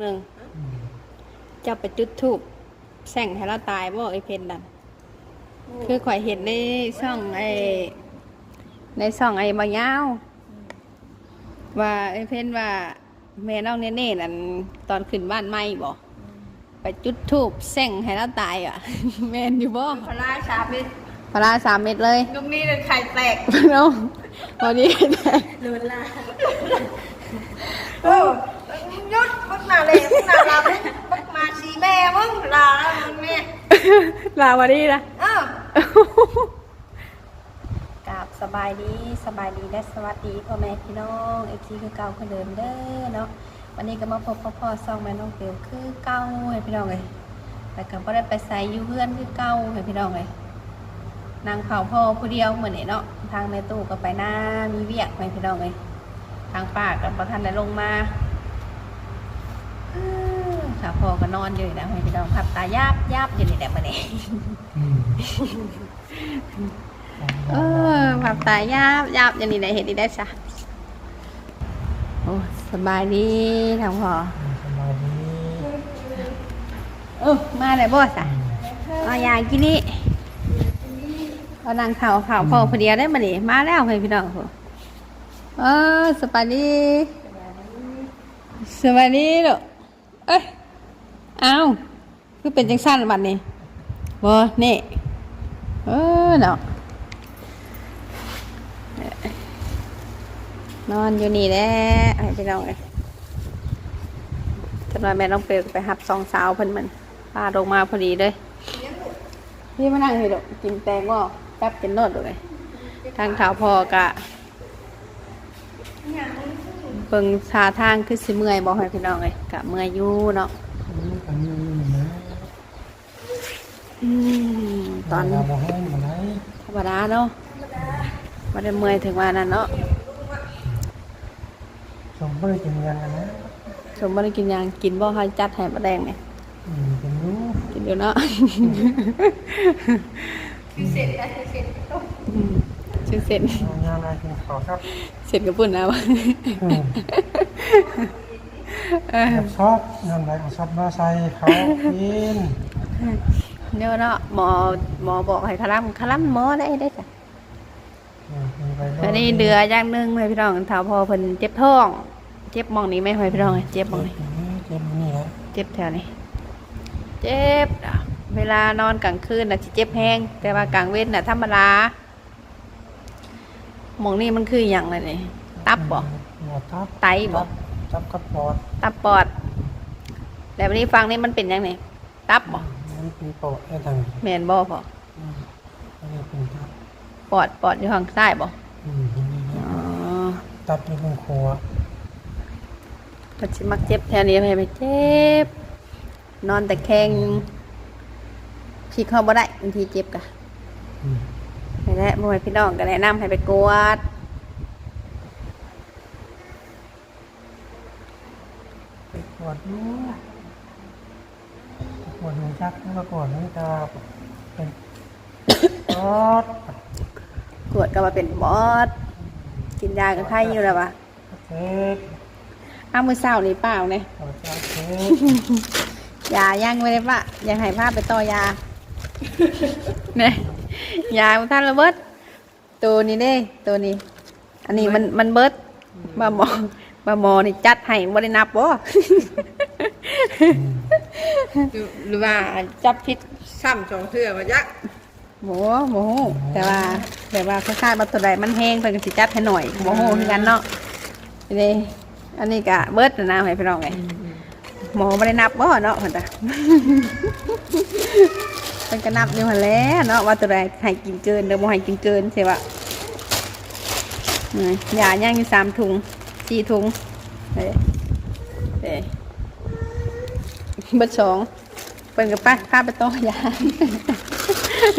หนึ่งเจะไปจุดทูบแส่งให้เราตายบ่ไอเพนดันคือข่อยเห็นในช่องไอในช่องไอ้บางยาว ว่าไอเพนว่าแม่น้องเน่เน่นั่นตอนขึ้นบ้านใหม่บ่ไปจุดทูบแส่งให้เราตายอะ แม่นอยู่บ่พลาชาบิดพลาสามเม็ดเลยลูกนี้เป็นไข่แตกน้องวันนี้ลืนลาโอ้ ยุดมึงมาเลยมึงมาลามึงมาสีแม่มึงลาแล้วมึงแม่ลาวันนี้นะเอ้ากราบสบายดีสบายดีและสวัสดีพ่อแม่พี่น้องเอฟซีคือเก่าคือเดิมเด้อเนาะวันนี้ก็มาพบพ่อพ่อซองแม่น้องเปียวคือเก่าให้พี่น้องเลยแต่ก็บ่ได้ไปใส่ยูเพื่อนคือเก่าให้พี่น้องเลยนางเผาพ่อผู้เดียวเหมือนนี่เนาะทางในตู้ก็ไปหน้ามีเวียกให้พี่น้องเลยทางปากับประธานได้ลงมา ค่ะพ่อก็นอนอยู่นี่นะให้พี่น้องขับ ตายาบยาบอยู่นี่แหละมื้อนี้เออแบบตายยาบยาบอย่างนี้ได้เห็นดีได้จ้ะโอ้สบายดีทางพอสบายดีเออมาเลยบ่จ้ะเอายางกินนี่เอานางข่าวข่าวพอพอดียวได้มาดิมาแล้วให้พี่น้องพอเออสบายดีสบายดีลูกเอ้ยเอาคือเป็นจังสั้นบัดนี้บ่นี่เออเนาะนอนอยู่นี่แหละให้พี่น้องเลยจะนอนแม่น้องเปลไปหับสองสาวเพิ่นมันพาลงมาพอดีเลยพี่มานั่งให้ดอกกินแตงว่าแป๊บกินโนดเลยทางเท้าพอกะเบิ่งชาทางคือสิเมื่อยบอกให้พี่น้องเลยกะเมื่อยอยู่เนาะ อยู่นะอืมตอนเราบอกให้มาไหนธรรมดาเนาะไม่ได้เมื่อยถึงว่านั้นเนาะสมบูรณ์กินกันนะสมมติกินหยังกินบ่ให้จัดให้มาแดงเนี่ยอืมเป็นรู้กินเดี๋ยวเนาะคือเสร็จแล้วคือเสร็จอืมชื่อเสร็จเอางานอะไรกินขอครับเสร็จกับปุ่นนะวะ อืมเออแบบชอบงานอะไรของชอบมาใส่เขากินเดี๋ยวเนาะหมอหมอบอกให้คลัมคลัมหมอได้ได้จ้ะอืมมีไปด้วยอันนี้เดืออย่างหนึงให้พี่น้องเท้าพอเพิ่นเจ็บท้อง เจ็บหมองนี้ไหมให้พี่น้องเจ็บหมองนี้เจ็บนี่แหละเจ็บแถวนี้ เจ็บอะเวลานอนกลางคืนน่ะสิเจ็บแห้งแต่ว่ากลางเว้นน่ะธรรมดาหมองนี้มันคืออย่างไรนี่ตับบ่หัวตับไตบ่ ตับกับปอดตับปอด แล้ววันนี้ฟังนี่มันเป็นยังไงตับบ่มันเป็นปอดไอ้ทางแมนบ่พออืมอันนี้เป็นตับปอดปอดอยู่ข้างซ้ายบ่อืมอันนี้นะอ๋อตับอยู่บนคอมันสิมักเจ็บแถวนี้ไปไปเจ็บ นอนแต่แคงพี่เข้าบ่ได้บางทีเจ็บกะอืมนี่แหละบ่ให้พี่น้องก็แนะนำให้ไปกวด ปวดอยู่ปวดหัวชักแล้วก็ปวดหัวตาเป็นปอดกวดก็มาเป็นบอสกินยากับไข้อยู่แล้ววะเช็ดอ้าวมือเช้านี่เปล่าเนี่ยขอจ้าเช็ดยายังไม่ได้ปะยังให้พาพไปต่อยาเนี่ยยาของท่านระเบิดตัวนี้เด้ตัวนี้ อันนี้มันมันเบิดบาหมอ บาหมอนี่จัดให้บ่ได้นับบ่หรือว่าจับพิษซ้ำสองเทื่อมายักโหโมโหแต่ว่าแต่ว่าคล้ายๆมาตัวใดมันแห้งเพิ่นก็สิจัดให้หน่อยโมโหคือกันเนาะนี่อันนี้ก็เบิดแล้วนะให้พี่น้องไงหมอบ่ได้นับบ่เนาะเพิ่นตาเพิ่นก็นับอยู่หั่นแหล้วเนาะว่าตัวใดให้กินเกินเด้อบ่ให้กินเกินใช่ปะอืมยาย่างอยู่สามถุง สี่ถุงเด้เด้เบิดสองเพิ่นก็ไปพาไปต่อยา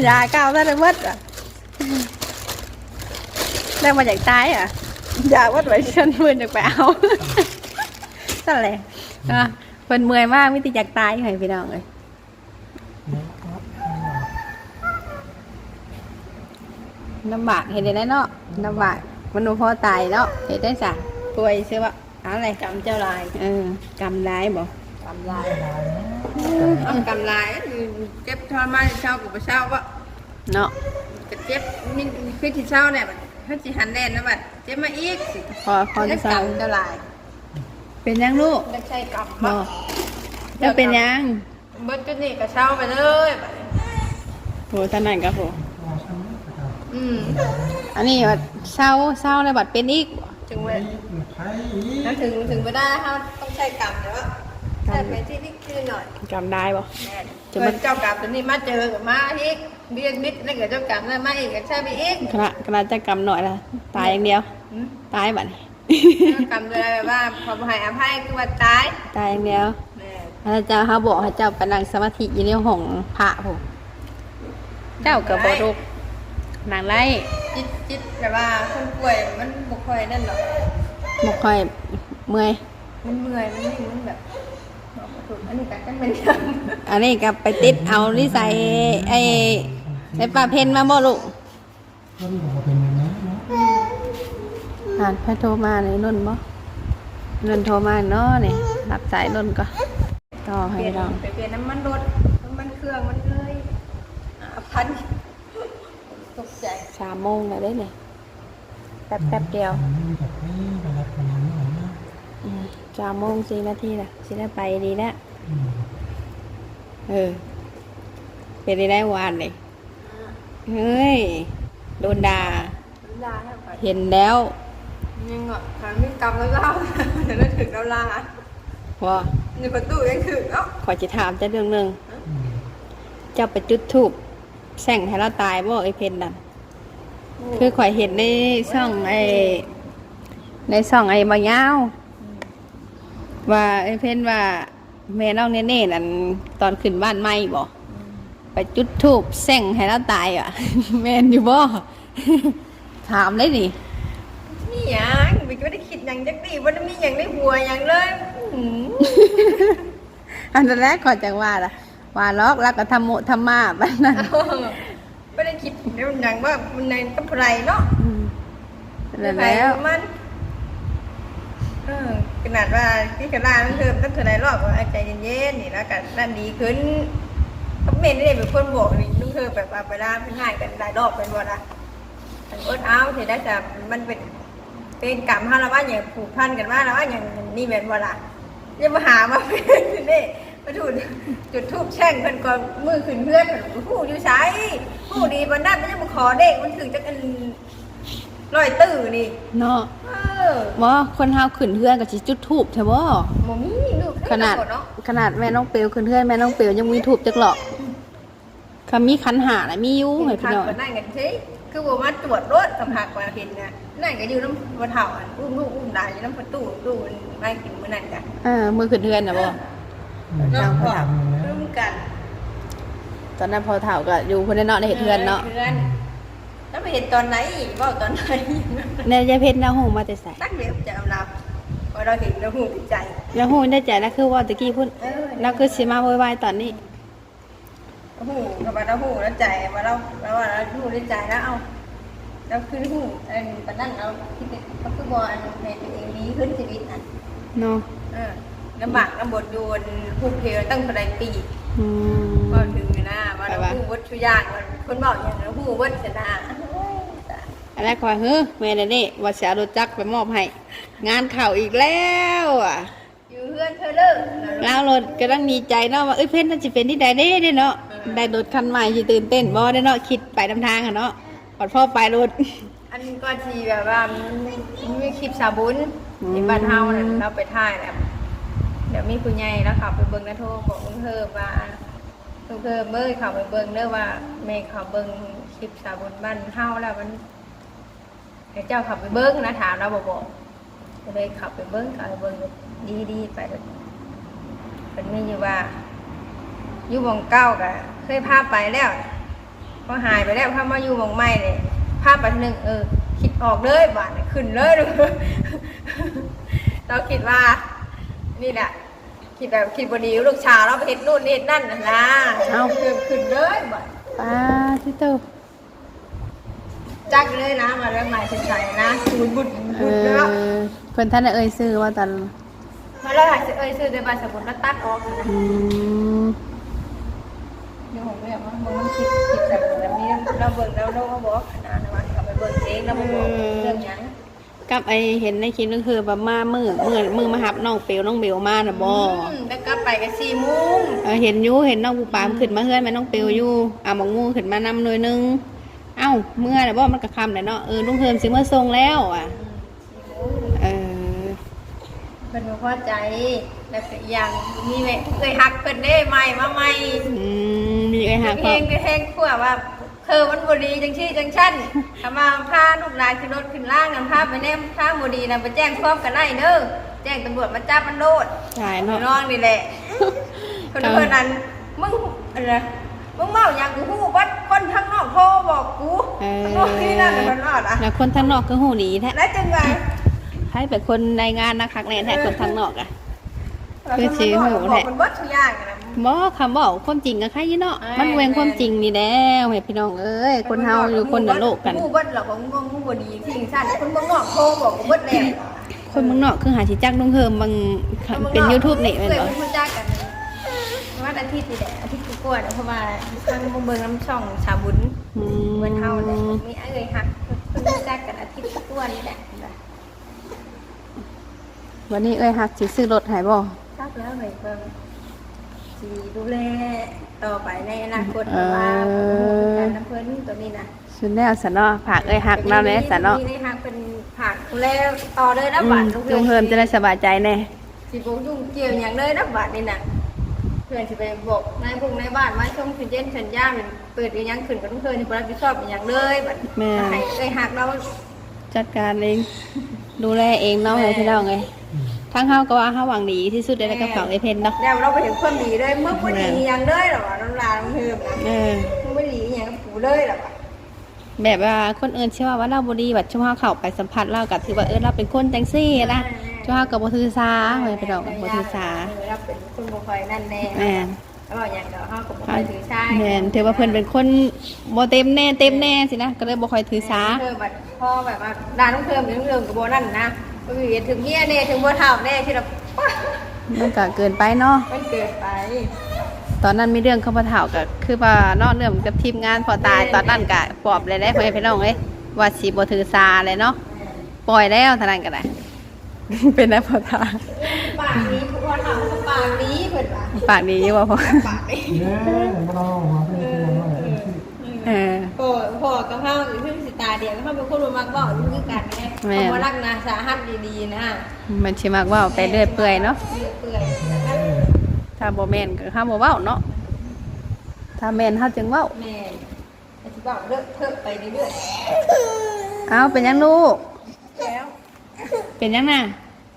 ยาเก้าได้เลยเบิดอะได้มาจากตายอะยาวัดไว้เชิญเพื่อนจากไปเอานั่นแหละอะเพิ่นเมื่อยมากมิติอยากตายให้พี่น้องเลยนี่ครับลำบากเห็นได้เนาะลำบากมันบ่พอตายเนาะเห็นได้สะ ป่วยใช่ปะเอาอะไรจำเจ้าลายเออกำร้ายบ่ำลายลายนะเอากำลายเจ็บทรมานเช้ากับเช้าว่าเนาะจะเจ็บนี่คือที่เช้าเนี่ยบัดถ้าสิหันแน่นนะบัดเจ็บมาอีกสิพอคอนได้เซากำจะลาย เป็นยังลูกได้ใช้กำบบ่อกจะเป็นยังเบิดจุดนี้ก็เช้าไปเลยบัดโหท่านนั่นก็โหว่าฉันกระดาษอืมอันนี้ว่าเศร้าเศร้าในบัดเป็นอีกถึงเวไอ้ลาไผ่อีก แล้วถึงถึงไม่ได้เขาต้องใช้กำเดี๋ยวว่าใช้ไปที่นี่คือหน่อยจำได้บ่แม่นจะเจ้ามาเจ้ากำตัวนี้มาเจอกับมาอีกเบียดมิดแล้วเกิดเจ้ากำแล้วมาอีกก็ใช่ไปอีกคณะคณะจะกำหน่อยละตายอย่างเดียวตายบัดนี้กำเลยแบบว่าพอให้อภัยคือว่าตายตายอย่างเดียวพระเจ้าเขาบอกให้เจ้าไปนังสมาธิอยู่ในห้องพระผมเจ้ากับบรุกนางไล่จิตจิตแบบว่าคนป่วยมันบุคอยนั่นหรอก บ่ค่อยเมื่อย มันเมื่อยมันนี่มันแบบบอกบ่ถูกอันนี้ก็จะเป็นยอันนี้ก็ไปติดเอานิสัยไอ้ไอ้ป้าเพนมาบ่ลูกก็มีบอกว่าเป็นอย่างนี้เนาะอ่านไปโทรมาในนนบ่นนโทรมาเนาะนี่รับสายนนก็ต่อำให้เปลี่ยนเราไปเปลี่ยนน้ำมันรถน้ำมันเครื่องมันเลยอ่าพันตกใจสามโมงแล้วได้เนี่ยแป๊บแป๊บเดียวมันมีแบบนี้ไปรับคนนั้นหน่อยนะอืมสามโมงสี่นาทีละสิได้ไปดีแล้วอืมเออเป็นได้ได้วานเลยเฮ้ย โดนด่าน้ำลาให้ไปเห็นแล้วยังอะทางนี้กำแล้วเล่าเดี๋ยวเราถึงเราลาว่าในประตูยังถึงเนาะขอจะถามเจะเรื่องหนึ่งอืมเจ้าไปจุดถูกแส่งให้เราตายบ่ไอ้เพนนั่น คือข่อยเห็นในช่องไอ้ในช่องไอ้บางยาว ว่าไอ้เพนว่าแม่น้องเน่ๆนั่นตอนขึ้นบ้านใหม่บ่ไปจุดถูกแส่งให้เราตายอะ แม่นอยู่บ่ถามเลยนี่นี่ยังบิ๊กไม่ได้คิดอย่างจักดีว่ามีอย่างในหัวอย่างเลยอื้ออันแรกขอจังว่าล่ะว่าล็อกแล้วก็ทำโมทำมาบ้านนั้นหือ ไม่ได้คิดเรื่องอย่างว่ามันในกับไรเนาะอืมนั่นแล้วมัน เออขนาดว่าที่กระดานนั่นเพิ่มตั้งเท่าไรรอบว่าใจเย็นๆนี่แล้วกันนั่นดีขึ้นก็เมนนี่เป็นคนบอกนี่นุ่งเธอแบบว่าเวลาเป็นง่ายกันหลายรอบเป็นวันละมันอดเอาเห็นได้แต่มันเป็นเป็นกรรมฮาละว่าอย่างผูกพันกันว่าแล้วว่าอย่างนี่เป็นวันละอย่ามาหามาเป็นนี่ มาถูดจุดทูบแช่งเพิ่นก่อนมือขึ้นเพื่อนผู้อยู่ใช้ผู้ดีบันนั้นมันจะมาขอเด็กมันถึงจะกันลอยตื้อนี่เนาะเออว่าคนเฮาขึ้นเพื่อนก็สิจุดทูบใช่บ่หมอมีลูกขนาดเนาะขนาดแม่น้องเปลวขึ้นเพื่อนแม่น้องเปลวยังมีทูบจักหรอกคำมีขันหาน่ะมีอยู่ให้พี่ทางน้องก็นั่งกันใช่คือบอกว่าตรวจรถสำหักกว่าเห็นนะนั่งก็อยู่น้ำวัดเถาอันอุ้มลูกอุ้มหลานอยู่น้ำประตูตู้มันไม่กินมื้อนั่นกันเออมือขึ้นเพื่อนน่ะบ่อืม เราเขาพอทำอย่างนี้ร่วมกันตอนนั้นพอเฒ่าก็อยู่คนในเนาะได้เห็นเพื่อนเนาะเพื่อนแล้วไปเห็นตอนไหนว่าตอนไหนในยายเพชรนาหูมาแต่ไสตั้งเดี๋ยวจะเอาเราพอเราเห็นเราหูติดใจแล้วหูได้ใจแล้วคือว่าตะกี้พุ่นเออแล้วคือสิมาโวยวายตอนนี้หูกับเราหูแล้วใจมาเราเราว่าเราหูได้ใจแล้วเอาเราคือหูอันปนั่นเราคิดก็คือบอลในตัวเองดีขึ้นชีวิตอะเนาะเออ ลำบากลำบนโยนผูกเพลตั้งแต่ปีอืม ก็ถึงอยู่นะว่าเราผู้วัดชุยางมันคนบอกอย่างเราผู้วัดชนะอันแรกคอยเฮ้อแม่เดนี่ว่าจะเอารถจักรไปมอบให้ งานข่าวอีกแล้วอะอยู่เพื่อนเธอเลิกแล้วรถก็ต้องดีใจเนาะว่าเอ้ยเพื่อนน่าจะเป็นที่ใดเด้เด้เนาะได้รถคันใหม่ที่ตื่นเต้นบ่ได้เนาะคิดไปทำทางอะเนาะปอดพ่อไปรถ อันก็ทีแบบว่ามันมีคลิปสาบุญที่บ้านเฮาน่ะเราไปถ่ายแล้ว เดี๋ยวมีผู้ใหญ่แล้วขับไปเบิ่งนะโทรบอกลุงเธอว่าลุงเธอเมื่อขับไปเบิ่งเด้อว่าแม่ขับเบิ่งคลิปสาบุญบ้านเฮาแล้วมันให้เจ้าขับไปเบิ่งนะถามเราบอกบอกก็เลยขับไปเบิ่งขับไปเบิ่งดีดีไปเป็นไม่อยู่ว่าอยู่หมองเก้ากะเคยพาไปแล้วพอหายไปแล้วพามาอยู่หมองใหม่เลยพาไปหนึ่งเออ คิดออกเลยบาทขึ้นเลยเราคิดว่า นี่แหละคิดแบบคิดบดีลูกชาวเราไปเห็นนู่นนี่นั่นน่ะนะเอ้าขึ้นขึ้นเลยบาทป้าที่เต้าจักเลยนะมาเรื่องใหม่ใส่ๆนะศูนย์บุญเอบุญอแล้วเพิ่นท่านได้เอ่ยซื้อว่าตอนพมาแล้วหายเอ้ยซื้อในบ้านสมุนแล้วตัดออกนะอืมเดี๋ยวผมไม่อยากว่ามึงมันคิดคิดแบบแบบนี้เราเบิ่งแล้วเราก็บอกขนาดนั้นเราไปเบิ่งเองเราไปบอกเรื่องยัง กับไอเห็นในคลิปนั่นคือแบบมามือมือมือมาหับน้องเปียวน้องเบลมาน่ะบ่แล้วก็ไปกันสี่โมงเออเห็นอยู่เห็นน้องปูปามขึ้นมาเฮือนแม่น้องเปียวอยู่อะหมองงูขึ้นมานำหน่วยหนึงเอ้าเมื่อน่ะบ่มันก็คำแหละเนาะเออลุงเฮิมสิเมื่อส่งแล้วอะเออเป็นบ่พอใจ แล้วก็อีกอย่างมีแม่เคยหักเพิ่นได้ใหม่มาใหม่อืมมีไอ้หักเพก็ลงเพลงขั้วว่า เธอมันบดีจังชี่จังชั่นถ้ามาพาลูกหลานขึ้นรถขึ้นล่างกันพาไปแนมพาบดีนะไปแจ้งความกันได้เด้อแจ้งตำรวจมาจับมันโลดใช่เนาะน้องนี่แหละคนเพื่อนนั้นมึงอะไรมึงเมาอย่างกูฮู้วัดคนทั้งนอกโทรบอกกูเออโอ้ยนั่นเป็นคนอดอะแล้วคนทางนอกก็หูหนีแท้แล้วจังไงให้เป็นคนในงานนะคักแน่แท้คนทางนอกอะคือสิหูแหบอละกมันวัดทุกอย่างอะนะ บ่คำบอกความจริงกับใครยี่เนาะเอ้ยมันเวงความจริงนี่แล้วให้พี่น้องเอ้ยคนเฮาอยู่คนละโลกกันกูวัดหรอกของมึงมึงบดีที่สั้นคนมึงนอกโทรบอกกูวัดแล้วคนเมืองนอกคือหาสิจักลุงเฮิมบางเป็น YouTube นี่แม่นเคยบ่เป็นคนจ้ากันวันอาทิตย์นี่แหละอาทิตย์กูกลัวนะเพราะว่าทางมึงเบิ่งน้ำช่องชาบุญอืเหมือนเฮาเนี่ยมมีเอ้ยหักเพิ่นรู้จักกันอาทิตย์ทุกวันนี่แหละวันนี้เอ้ยฮักสิซื้อรถให้บ่ทราบแล้วหน่อยเพิ่น สิดูแลต่อไปในอนาคตเออว่าการน้ำเพิ่นตัวนี้นะสุดแล้วสะเนาะฝากเอ้ยฮักนำแน่สะเนาะมีในหักเป็นผักดูแลต่อเลยนะอืบาทมลุงเฮิมจะได้สบายใจแน่สิบ่ยุ่งเกี่ยวหยังเลยนะบาทนี่น่ะเพื่อนสิไปบอกนายพงในบ้านมาชมขึ้นเย็นสัญญาณเปิดอีหยังขึ้นกับทุกเพิ่นนี่บ่รับผิดชอบอีหยังเลยบัดแม่ให้เอ้ยหักเราจัดการเองดูแลเองเนาะให้พี่น้องไง ทั้งเฮาก็ว่าเฮาหวังดีที่สุดในกระเป๋าไอ้เพนเนาะแล้วเราไปถึงความดีเลยมึงบ่ดีอีหยังเลยหรอวะน้ำลายมันเฮิมนะเออมึงบ่ดีอีหยังกับกูเลยหรอวะแบบว่าคนอื่นเชื่อว่าเราบ่ดีแบบช่วงเฮาเข้าไปสัมผัสเราก็ถือว่าเออเราเป็นคนจังซี่นะช่วงเฮาก็บ่ถือสาเฮ้ยพี่น้องบ่ถือสาเออเราเป็นคนบ่ค่อยนั่นแน่แม่นแล้วก็อย่างเดียวเฮาก็บ่ค่อยถือใช่แม่นถือว่าเพิ่นเป็นคนบ่เต็มแน่เต็มแน่สินะก็เลยบ่ค่อยถือสาเพิ่มแบบพ่อแบบว่าด่าน้องเพิ่มน้องเพิ่มกับบ่นั่นนะ บ่มีถึงเมียแน่ถึงบ่เฒ่าแน่ที่เรามันก็เกินไปเนาะมันเกิดไป ตอนนั้นมีเรื่องเข้ามาเถ่าก็คือว่านอกเรื่องกับทีมงานพอตายตอนนั้นก็ปลอบเลยได้พ่อให้พี่น้องเอ้ยว่าสิบ่ถือสาเลยเนาะปล่อยแล้วเท่านั้นก็ได้เป็นได้พอตายปากนี้ทุกคนทำปากนี้เพิ่นว่าปากดีอยู่บ่พอปากนี้ เออ พ่อพ่อกับเฮาอยู่เพิ่นสิตาเดียวเฮาเป็นคนบ่มักเว้าอยู่คือกันแน่แม่นเอามารักนาสาหัสดีๆนะมันสิมักเว่าไปเรื่อยเปื่อยเนาะเปื่อยๆถ้าบ่แม่นก็ห้ามบ่เว้าเนาะ ถ้าแม่นเฮาจึงเว้า แม่อธิบายเลิกเทิบไปเรื่อยเอาเป็นหยังลูก ๆแล้วเป็นหยังน่ะ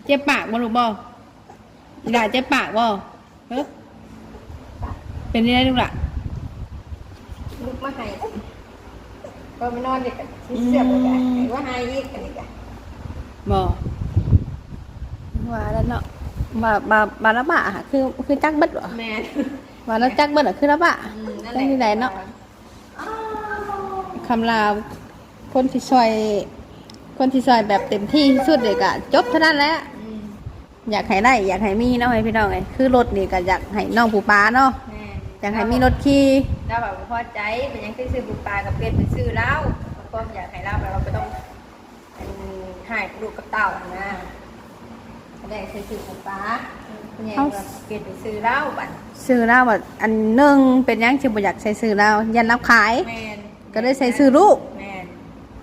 เจ็บปากบ่ลูกบ่อีหล่าเจ็บปากบ่เฮ้อเป็นยังไงลูกล่ะลุก มาให้ก็ไม่นอนเด็กกันเสียบเลยกันหรือว่าให้อีกกันอีกอะบ่ว่าแล้วเนาะบาบาบาละบะอะคือคือจักเบิดบ่แม่ว่าแล้วจักเบิดอะคือละบะอืมนั่นแหจัละงที่ใดเนาะคำลาวคนที่ซอย คนที่ซอยแบบเต็มที่ที่สุดเลยก็จบเท่านั้นแหละ อืมอยากให้ได้อยากให้มีเนาะให้พี่น้องไงคือรถนี่ก็อยากให้น้องปูปลาเนาะแม่ อยากให้มีรถขี่เราแบบพอใจเป็นยังซื้อบุปลากับเป็ดไปซื้อแล้วก็อยากให้เราแบบเราไปต้องให้ลูกกับเต่านะได้ซื้อบุปลาเป็นยังเป็ดไปซื้อแล้วบัตรซื้อแล้วว่าอันหนึ่งเป็นหยังที่บ่อยากใส่ซื้อแล้วยันรับขาย แม่นก็เลยใส่ซื้อลูก แม่น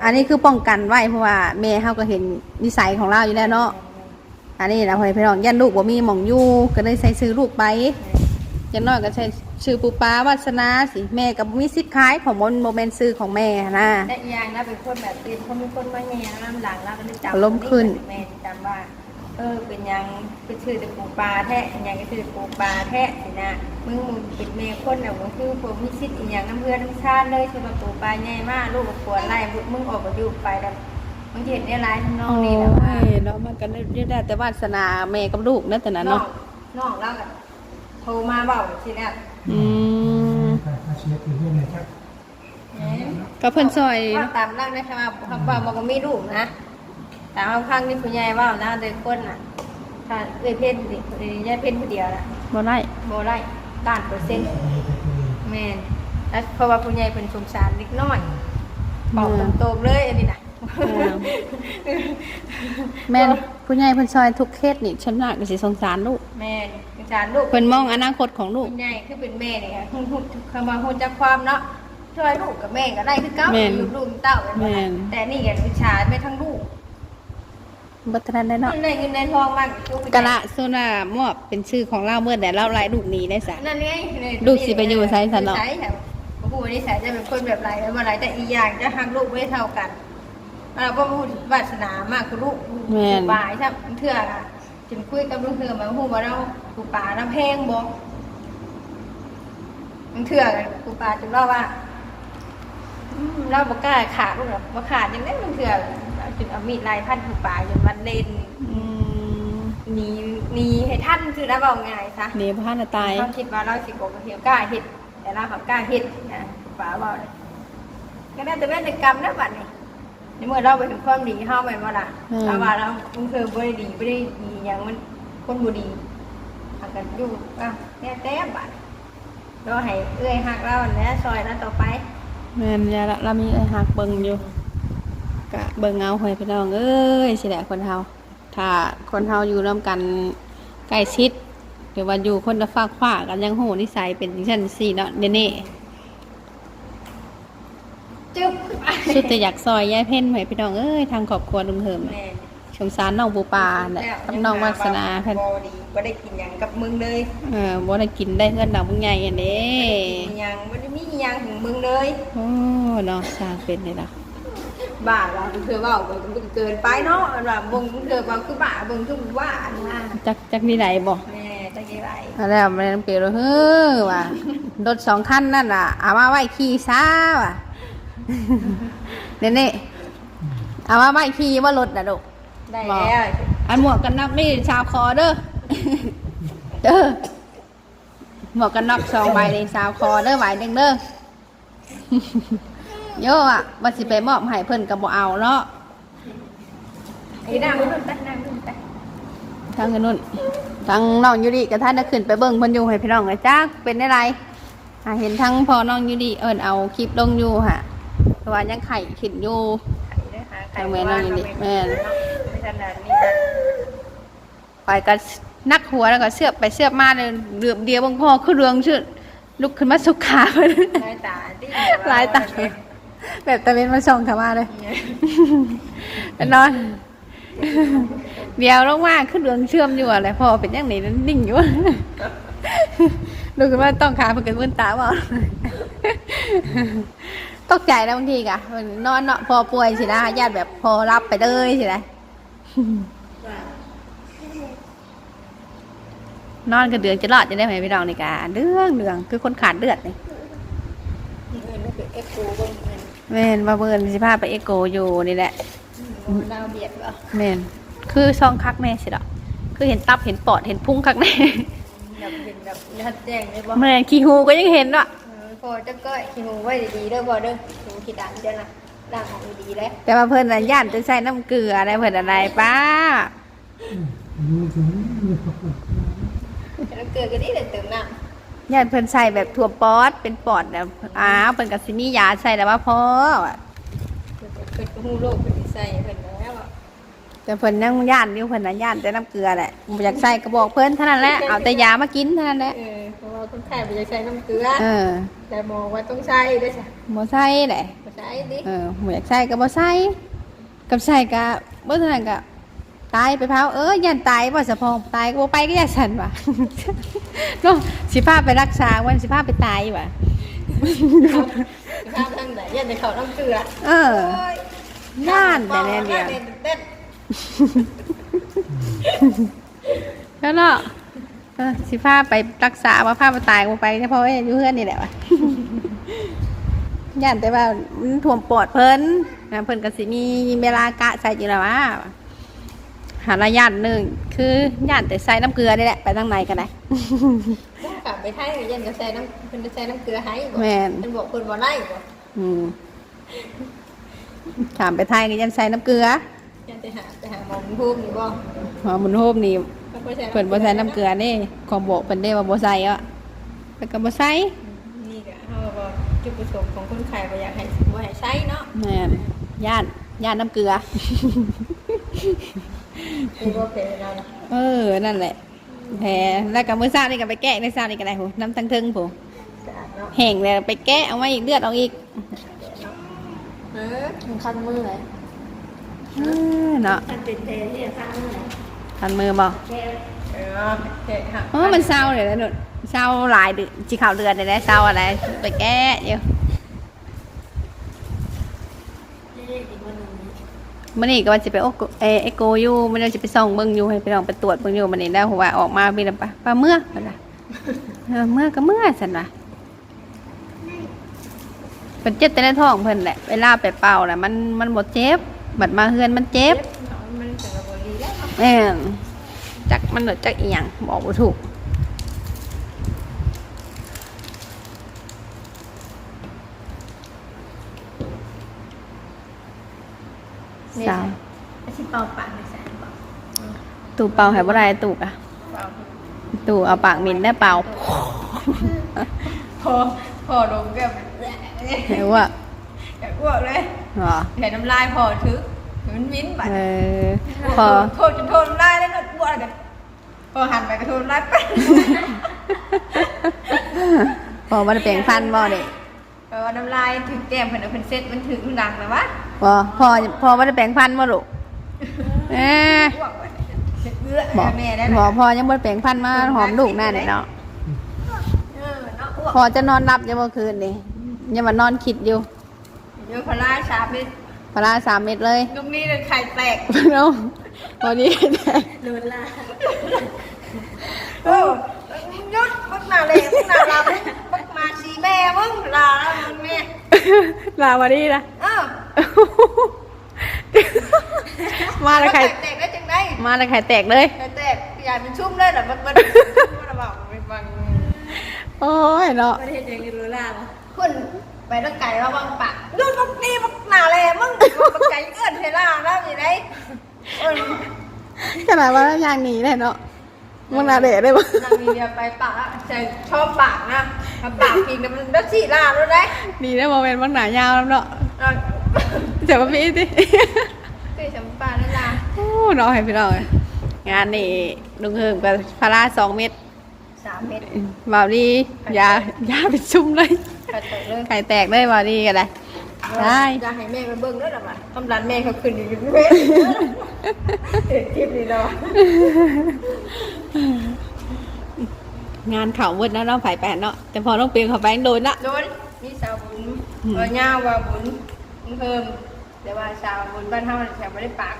อันนี้คือป้องกันไว้เพราะว่าแม่เขาก็เห็นนิสัยของเราอยู่แล้วเนาะ อันนี้นะพ่อพี่น้องยันลูกบ่มีหม่องอยู่ก็เลยใส่ซื้อลูกไปอยังน้อยก็ใช้ ชื่อปูปลาวาสนาสิแม่ก็บ่มีสิทธิ์ขายของมันโมเมนต์ซื้อของแม่นะและอีกอย่างนะเป็นคนแบบเป็นคนมีคนมาแย่น้ำหลังแล้วก็ได้จำอารมณ์ขึ้นแม่จำว่าเออเป็นยังเป็นชื่อแต่ปูปลาแท้เป็นยังก็ชื่อแต่ปูปลาแท้สินะมึงมึงเป็นแม่คนน่ะมึงคือผมมีสิทธิ์อีกอย่างน้ำเพื่อนน้ำชาติเลยคือว่าปูปลาใหญ่มากลูกกับปวดไล่มึงออกมาอยู่ไปแล้วมึงเห็นได้ร้ายทำนองนี้แล้วว่าโอ้ยเนาะมันก็ได้แต่วาสนาแม่กับลูกนะแต่นั้นน้องเนาะน้องเราก็โท รมาเบาทีแรกอืมอาชีพที่เรียนเนี่ยครับก็เพิ่นซอยว่าตามร่างได้ค่ะว่าว่าบอกว่ามีลูกนะแต่เอาข้างนี่ผู้ใหญ่ว่านะเด็กคนน่ะถ้าเอ้ยเพ่นดิเอ้ยยายเพ่นคนเดียวนะบ่ได้โบได้ด้านเปอร์เซ็นต์แมนแล้วเพราะว่าผู้ใหญ่เป็นสงสารเล็กน้อยบอกตรงๆเลยอันนี้นะแม่นผู้ใหญ่เพิ่นซอยทุกเคสนี่ฉันน่าก็สิสงสารลูกแม่น สงสารลูกเพิ่นมองอนาคตของลูกผู้ใหญ่คือเป็นแม่เนี่ยหุ่นหุ่นคำว่าหุ่นจักความเนาะช่วยลูกกับแม่ก็ได้คือเก้าแม่นอยู่ลูกเต้ากันหมดแม่น่ะนแต่นี่กันวิชาไม่ทั้งลูกบ่ทันได้เนาะเงินได้เงินได้ทองมากลูกกะละโซนามอบเป็นชื่อของเราเมื่อแต่เราไล่ลูกหนีได้ซะนั่นไงนี่ลูกสิไปอยู่ไสซั่นเนาะใช่ค่ะโอ้โหนิสัยจะเป็นคนแบบไรแล้วมาไรแต่อีกอย่างจะหักลูกไม่เท่ากันเราก็พูดวาสนามากคือลูกแม่นบายใช่เถื่ออะ จึงคุยกับลุงเถื่อมาพูดว่าเราปูป่าน้ำแพงบ่ลุงเถื่อกันปูป่าจึงเล่าว่าอืมเราบอกกล้าขาดลูกหรอกบ่ขาดยังได้ลุงเถื่อจึงเอามีดลายพันปูป่าจนวันเล่นอืมหนีหนีให้ท่านคือแล้วบอกไงายซะหนีพระน่ะตายเราคิดว่าเราสิบกว่าเทียวกล้าเห็ดแต่เราเขากล้าเห็ดนะป๋าบอกเลยก็ได้แต่แม่ในกรรมนะบัดนี้ ในเมื่อเราไปถึงความดีเข้าไปว่าล่ะอืมเราว่าเราคุณเคยบ่ได้ดีไม่ได้ดีอย่างมันคนบ่ดีหักกันอยู่อะแน่แต่บัดเราให้เอื้อยหักเราอันนี้ซอยแล้วต่อไปแม่นยาละเรามีไอ้หักเบิ่งอยู่กะเบิ่งเอาให้พี่น้องเอ้ยสิแหละคนเฮาถ้าคนเฮาอยู่ร่วมกันใกล้ชิดหรือว่าอยู่คนละฝากฝากันยังโหนิสัยเป็นจังซั่นสี่เนาะเดี๋ยวนี้ จึ๊บสุดแต่อยากซอยยายเพ่นให้พี่น้องเอ้ยทางครอบครัวลุงเหิมแม่สงสารน้องปูปลาเนี่ยกับน้องวาสนาเพิ่นบ่ดีบ่ได้กินหยังกับมึงเลยเออบ่ได้กินได้เงินดอกมึงใหญ่อันนี้กินหยังบ่ได้มีหยังถึงมึงเลยโอ้เนาะสร้างเป็นเลยล่ะบ้าเราเธอว่ามันเกินไปเนาะว่าบงเธอว่าคือบ้าบงคือว่านะจักจักนี่ไหนบ่แม่ตะกี้ไรเอาแล้วมันน้ำเปรียวเฮ้อว่ะรถสองคันนั่นล่ะเอามาไว้ขี่ซ่าว่ะ เดี๋ยวนี้เอามาไว้ขี่ว่ารถน่ะลูกได้แล้วอันหมวกกันน็อกนี่ชาวคอเด้อเด้อหมวกกันน็อกสองใบในชาวคอเด้อใบหนึ่งเด้อโย่อะว่าสิไปมอบให้เพิ่นก็บ่เอาเนาะไอ้นั่งนู่นไปนั่งนู่นไปทางเงินนุ่นทางน้องยูดีกับท่านได้ขึ้นไปเบิ่งเพิ่นอยู่ให้พี่น้องเลยจ้าเป็นได้ไรอ่าเห็นทั้งพอน้องยูดีเอิ้นเอาคลิปลงอยู่ฮะ เพราะว่ายังไข่ขึ้นอยู่ไข่แม่นั่งนี่แม่ไม่ถนัดนี่นะไปก็นักหัวแล้วก็เสือบไปเสือบมาเลยเหลือบเดียวบางพ่อคือเรืองชื่อลุกขึ้นมาสุขาเพิ่นลายตาดิหลายตาแบบตะเวนมาส่องเข้ามาเลยไปนอน เดียวลงมาขึ้นเรืองเชื่อมอยู่อะไรพอเป็นอย่างนี้นั่นนิ่งอยู่ดูกันว่าต้องขาเพื่อนมืนตาบ่ ตกใจแล้วบางทีกะนอนเนาะพอป่วยสินะญาติแบบพอรับไปเลยสินะนอนกันเดืองจะรอดจะได้ไหมพี่น้องนี่กะเดืองเดืองคือคนขาดเลือดนี่นี่คือเอ็กโก้บนแม่นว่าเบิร์นสิพาไปเอโกอยู่นี่แหละดาวเบียดเหรอแม่นคือซองคักแน่สิดอกคือเห็นตับเห็นปอดเห็นพุงคักแน่แบบเป็นแบบชัดแจ้งเลยบ่แม่นขี้หูก็ยังเห็นว่ะ พอจะก้อยขี้หูไว้ดีๆเด้อบ่เด้อหูขี้ดันเด้อนะด่างของดีแล้วแต่ว่าเพิ่นน่ะย่านจะใส่น้ำเกลืออะไรเพิ่นอะไรป้าแล้วเกลือก็ดีเลยเติมน้ำย่านเพิ่นใส่แบบถั่วปอดเป็นปอดแล้วอ้าวเพิ่นก็สิมียาใส่แล้วว่าพอว่ะเพิ่นก็ฮู้โลกเพิ่นใส่เพิ่นแล้วอะแต่เพิ่นยังย่านอยู่เพิ่นน่ะย่านแต่น้ำเกลือแหละอยากใส่ก็บอกเพิ่นเท่านั้นแหละเอาแต่ยามากินเท่านั้นแหละ เออเพราะว่าคนไข้บ่อยากใช้น้ำเกลือเออแต่มองว่าต้องใช้ด้วยจ้ะบ่ใส่แหละบ่ใช้ดิเออบ่อยากใส่ก็บ่ใส่กับใส่ก็บ่เท่านั้นก็ตายไปเผาเออยันตายบ่สะพองตายก็บ่ไปก็อย่าสั่นว่ะเนาะสิพาไปรักษาวันสิพาไปตายว่ะข้ามทางไหนยันในเขาน้ำเกลือเออย่านแต่เนี่ยเดียวเด็ดแล้วเนาะ เออสิพาไปรักษาว่าพาไปตายก็บ่ไปเฉพาะอยู่เพื่อนนี่แหละว่ะย่านแต่ว่ามันท่วมปอดเพิ่นนะเพิ่นก็สิมีเวลากะใส่อยู่แล้วว่าหาระยะหนึ่งคือย่านแต่ใส่น้ำเกลือนี่แหละไปทางไหนกันได้ กลับไปไทยยันก็ใส่น้ำเพิ่นจะใส่น้ำเกลือให้บ่แม่นเพิ่นบอกเพิ่นบ่ได้บ่อืมถามไปไทยนี่ยันใส่น้ำเกลือ ยันไปหาไปหาหมอภูมินี่บ่หอมบุญโฮมนี่ถ้า เพิ่นบ่ใช่เพิ่นบ่ใส่น้ำเกลือนี่ของบอกเพิ่นได้ว่าบ่ใส่อะเพิ่นก็บ่ใส่นี่ก็เฮาก็จุดประสงค์ของคนไข้บ่อยากให้บ่ให้ใช้เนาะแม่นย่านย่านน้ำเกลือคือบ่เป็นแล้วนะเออนั่นแหละแผลแล้วก็มื้อเช้านี่ก็ไปแกะในเช้านี่ก็ได้โหน้ำทั้งทึงผู้สะอาดเนาะแห้งแล้วไปแกะเอามาอีกเลือดเอาอีกเออมันคันมือเลยเออเนาะมันเป็นเทที่จะคันมือเลย ทันมือบ่แก้เออเจ๊ฮะเออมันเศร้าเลยนะหนุนเศร้าหลายเดือนจีข่าวเดือนเลยนะเศร้าอะไรไปแก้อยู่เล่นอีกวันหนึ่งมันนี่ก็ว่าจะไปโอโกเอเอโกอยู่มันจะไปส่องเบิ่งอยู่ให้ไปลองไปตรวจเบิ่งอยู่มันนี่ได้หัวาออกมามีแต่ปลาปลาเมื่อมันล่ะเออเมื่อก็เมื่อสันว่ะเป็นเจ็บแต่ในท้องเพิ่นแหละเวลาไปเป่าน่ะมันมันบ่เจ็บบัดมาเฮือนมันเจ็บมันถึงกับบ่ดี แล้วเนาะแม่นจักมันเหลือจักอีหยังบอกบ่ถูกสาวอาชีพเป่าปากในแสนบอกตู่เป่าให้บ่ได้ตู่อะเป่าตู่เอาปากหมินได้เป่าพอพอลงก็เห็นว่าอยากอ้วกเลยเหรอเห็นน้ำลายพอถือ มันมิ้นไปเออพอโทษจนโทษน้ำลายแล้วก็อ้วกเลยพอหันไปก็โทษน้ำลายไปพอบ่ได้แปลงฟันบ่เด้เออน้ำลายถึงแก้มเพิ่นเอาเพิ่นเซ็ตมันถึงมันดังนะวะพอพอพอบ่ได้แปลงฟันบ่ลูกเอ๊ะอ้วกไปเช็ดเอื้อบอกแม่ได้พอพอยังบ่ได้แปลงฟันมาหอมลูกหน้าเนี่ยเนาะเออเนาะอ้วกพอจะนอนรับยังเมื่อคืนนี่ยังมานอนคิดอยู่ เดี๋ยวพลาชาไปพ ลาสามเม็ดเลยลูกนี้เลยไข่แตกเนาะวันนี้โดนลาโอ้ยุดมึงมาเลยมึงมาลามึงมาสีแม่มึงลามึงแม่ลาวันนี้นะเออมาแล้วใครแตกได้จังไดมาแล้วใครแตกเลยไข่แตกใหญ่เป็นชุ่มเลยเหรอมันมันมันบอกมันมันโอ้ยเนาะประเทศยังโดนลาเหรอคุณ ไปตั้งไก่ว่าบางปากยุดมึงนี่มึงหนาเลยมึงมึงไก่เกินเทล่าแล้วมีไรขนาดว่าย่างหนีเลยเนาะมึงนาเดะได้ปะนางมีเดียไปปากใช่ชอบปากนะปากกินมันได้สีล่าแล้วได้ดีได้โมเมนต์มึงหนายาวแล้วเนาะเจ็บปะพี่สิคือฉันปากนั่นล่ะโอ้เนาะให้พี่น้องงานนี่ลุงเฮิงกับพาราสองเม็ดสามเม็ดบาวดียายาเป็นชุ่มเลย ไข่แตกเลยไข่แตกเลยบาวดีกันเลยได้อยากให้แม่ไปเบิ่งด้วยหรอวะกำลังแม่เขาขึ้นอยู่เว้ยเห็นคลิปนี้เนาะงานเขาเวิร์ดแล้วเนาะไผ่แปดเนาะแต่พอต้องเปลี่ยนเขาแบงค์โดนละโดนมีสาวบุญว่าย่าว่าบุญเพิ่มแต่ว่าสาวบุญบ้านเฮาเนี่ยแถวไม่ได้ปาก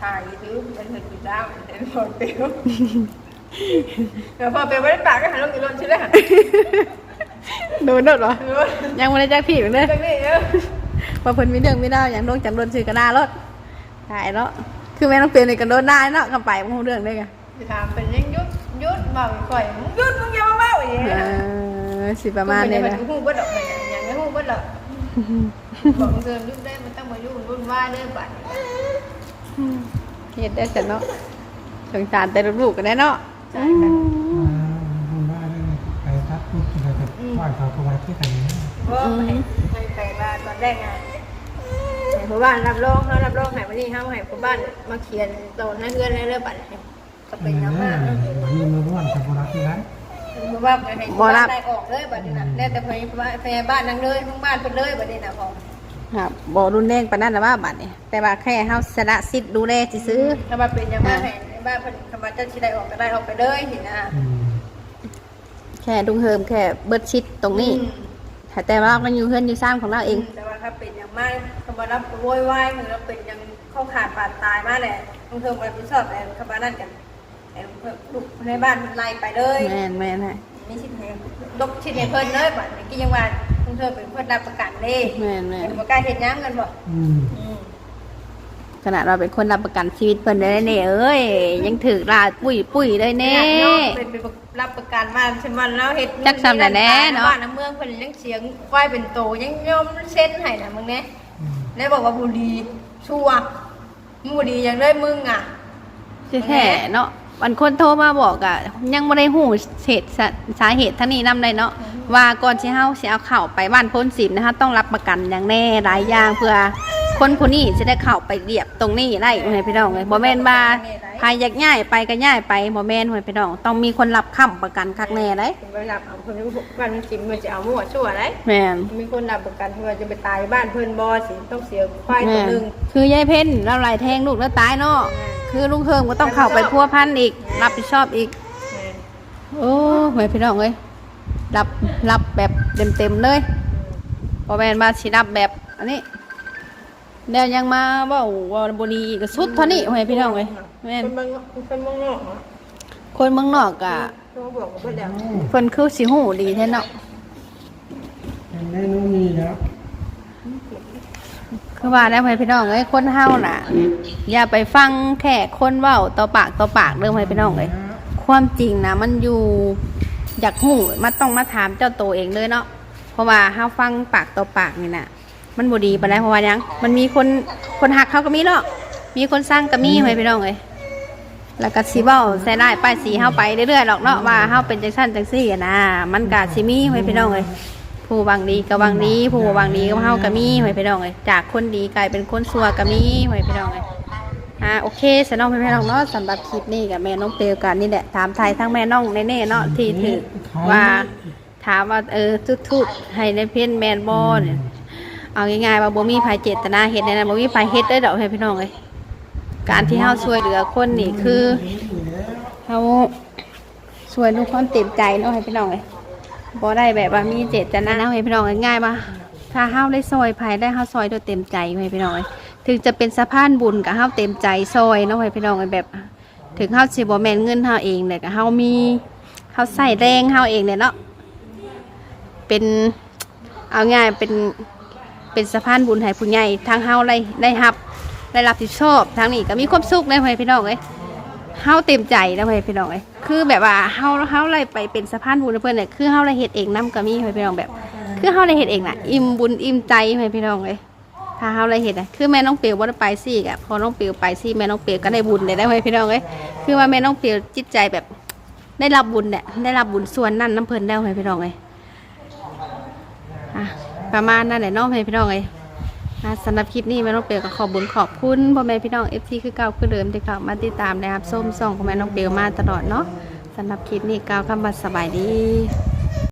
ถ่ายซื้อเป็นเห็ดปีด้าวเห็นพอเปรี้ยวแต่พอเปรี้ยวไม่ได้ปากก็หันลงอีกรถใช่ไหมหัน โดนโดนเหรอเออยังไม่ได้แจ้งผิดเลยจังนี่เออพอเพิ่นมีเรื่องไม่ได้อย่างโดนจังโดนซื้อกระดาษรถถ่ายแล้วคือแม่ต้องเปลี่ยนในกันโดนได้เนาะกำไปมันคงเรื่องได้ไงจะถามเป็นยังยุดยุดบอกก่อยมึงยุดมึงอย่ามาเบ้าอย่างเอเงี้ยอสิประมาณนี้นะนะหูบ่ดอกเลยอย่างนี้หูบ่ดอกบอกมึงเดินยุดได้มันต้องมายุ่งวุ่นวายเด้อบัดเฮ็ดได้แต่เนาะสงสารแต่ลูกๆกันแน่เนาะอืมคุณว่าได้ไปทักพูดอะไรกับว่าเขาประวัติ ที่ไหนเพราะให้ให้ใครบ้านตอนแรกไงให้ผู้บ้านรับรองเขารับรองให้วันนี้เขาให้ผู้บ้านมาเขียนโตให้เพื่อนเรื่องบัตรก็เป็นยังมากมีมือร่วนกับระวัติที่ไหนผู้บ้านให้ผู้บ้านได้ออกเลยบัตรนี้นะแล้วแต่พยาบาลพยาบ้านนั่งเลยทั้งบ้านเพิ่นเลยบัตรนี้นะพอครับบ่รุนแรงปานนั้นนะว่าบัดนี้แต่ว่าแค่เฮาสละสิทธิ์ดูแลซื่อถ้ามาเป็นยังมาให้บ้านเพิ่นคำว่าจะชิได้ออกก็ได้ออกไปเลยเห็นนะ แค่ดุงเฮิมแค่เบิดชิดตรงนี้ อืมแต่ว่ามันอยู่เฮือนอยู่ซ่านของเราเอง แต่ว่าถ้าเป็นอย่างมากคำว่ารับโวยวายเหมือนเราเป็นยังเข้าขาดบาดตายมากแหละบางเทอมไปพิชอบแต่คำว่านั่นกันแต่ลูกในบ้านมันไล่ไปเลย แม่นแม่นฮะไม่ชิดให้ตกชิดให้เพิ่นเลยบัดนี้ก็ยังว่าบางเทอมเป็นเพิ่นรับประกันเด้แม่นแม่นเป็นบ่กล้าเฮ็ดหยังกันบ่อืมอืมขนาดเราเป็นคนรับประกันชีวิตเพิ่นได้เน่เอ้ย ยังถือลาดปุ้ยปุ้ยเลยเน่เป็นเป็นรั บประกันมาฉันวันแล้วเฮ็ดจักซ้ำแต่แน่เนาะ บ้านน้ำเมืองเพิ่นยังเสียงไฟเป็นโตยังยอมเซ็นให้น่ะมึงแน่แล้วบอกว่าบุรีชัวร์มึงบุรีอย่างเลยมึงอะ แท้ๆเนาะอันคนโทรมาบอกอะยังบ่ได้ฮู้เหตุสาสาเหตุทั้งนี้นำได้เนาะว่าก่อนสิเฮาสิเอาเข้าไปบ้านพ้นศีลนะคะต้องรับประกันอย่างแน่หลายอย่างเพื่อคนผู้นี้จะได้เข้าไปเรียบตรงนี้ได้ให้พี่น้องเลยบ่แม่นว่าใครอยากย้ายไปก็ย้ายไปบ่แม่นให้พี่น้องต้องมีคนรับค้ำประกันคักแน่ได้ไปรับเอาคนที่บ้านมันจิมมันจะเอามั่วชั่วไรแม่นมีคนรับประกันว่าจะไปตายบ้านเพื่อนบอสิต้องเสียควายตัวแม่นหนึ่งคือยายเพ่นเราไหลแทงลูกแล้วตายเนาะคือลุงเทิมก็ต้องเข้าไปพัวพันอีก รับผิดชอบอีก โอ้โหพี่น้องเอ้ยรับรับแบบเต็มๆเลยพอแมนมาสิรับแบบอันนี้เดี๋ยวยังมาเว่าเว่าบดีอีกก็สุดเท่านี้โอ้ยพี่น้องเอ้ย แม่นคนบางคนบางนอกเหรอคนเมืองนอกอะเขาบอกว่าเพื่อนแล้วเพิ่นคือสิหูดีแท้เนาะเป็นเมนูนี้แล้วคือว่าแล้วพี่น้องเอ้ยคนเฮาน่ะ อย่าไปฟังแค่คนเว้าต่อปากต่อปากเรื่องพี่น้องเอ้ยความจริงนะมันอยู่อยากหูมันต้องมาถามเจ้าตัวเองเลยเนาะเพราะว่าเฮาฟังปากต่อปากนี่น่ะ มันบ่ดีปานใดเพราะว่าหยังมันมีคนคนหักเขาก็มีเนาะมีคนสร้างก็มีไว้พี่น้องเอ้ย แล้วก็สิเว้าใส่ได้ป้ายสีเฮาไปเรื่อยๆหรอกเนาะว่าเฮาเป็นจังซั่นจังซี่อะนะมันก็สิมีไว้พี่น้องเอ้ยผู้วังดีก็หวังดีผู้บ่หวังดีก็เฮาก็มีไว้พี่น้องเอ้ยจากคนดีกลายเป็นคนชั่วก็มีไว้พี่น้องเอ้ยอ่าโอเคสน้องพี่น้องเนาะสำหรับคลิปนี้กับแม่น้องเปลวกันนี่แหละถามไทยทั้งแม่น้องแน่ๆเนาะที่ถือว่าถามว่าเออทุดๆให้ในเพี้ยนแมนบอเนี่ยเอาง่ายๆว่าบ่มีภัยเจตนาเฮ็ดในนั้นบ่มีภัยเฮ็ดได้ดอกให้พี่น้องเอ้ย การที่เฮาช่วยเหลือคนนี่คือเฮาช่วยด้วยความเต็มใจเนาะให้พี่น้องเอ้ยบ่ได้แบบว่ามีเจตนาเอาให้พี่น้องง่ายๆว่าถ้าเฮาได้ซอยภัยได้เฮาซอยด้วยเต็มใจให้พี่น้องเอ้ยถึงจะเป็นสะพานบุญก็เฮาเต็มใจซอยเนาะให้พี่น้องเอ้ยแบบ ถึงเฮาสิบ่แม่นเงินเฮาเองแต่ก็เฮามีเฮาใส่แรงเฮาเองเนี่ยเนาะเป็นเอาง่ายเป็นเป็นสะพานบุญให้ผู้ใหญ่ทางเฮาได้ได้รับ ได้รับผิดชอบทางนี้ก็มีความสุขได้พ่อพี่น้องเอ้ยเฮาเต็มใจนะพ่อพี่น้องเอ้ยคือแบบว่าเฮาเฮาได้ไปเป็นสะพานบุญเพิ่นเนี่ยคือเฮาได้เฮ็ดเองนํก็มีพ่อพี่น้องแบบ คือเฮาได้เฮ็ดเองน่ะ อิ่มบุญอิ่มใจพี่น้องเอ้ยถ้าเฮาได้เฮ็ดน่ะคือแม่น้องเปียวบ่ได้ไปซี่กะพอน้องเปียวไปซี่แม่น้องเปียวก็ได้บุญได้ได้พ่อพี่น้องเอ้ยคือว่าแม่น้องเปียวจิตใจแบบได้รับบุญเนี่ยได้รับบุญส่วนนั้นน้ำเพลินแล้วพ่อพี่น้องเอ้ยอะประมาณนั้นแหละน้องแม่พี่น้องเอ้ย นะสำหรับคลิปนี้แม่น้องเปียวก็ขอบุญขอบคุณพ่อแม่พี่น้องเอฟซีคือเก่าคือเดิมที่เข้ามาติดตามนะครับส้มส่องของแม่น้องเปียวมาตลอดเนาะสำหรับคลิปนี้ก้าวคำบัดสบายดี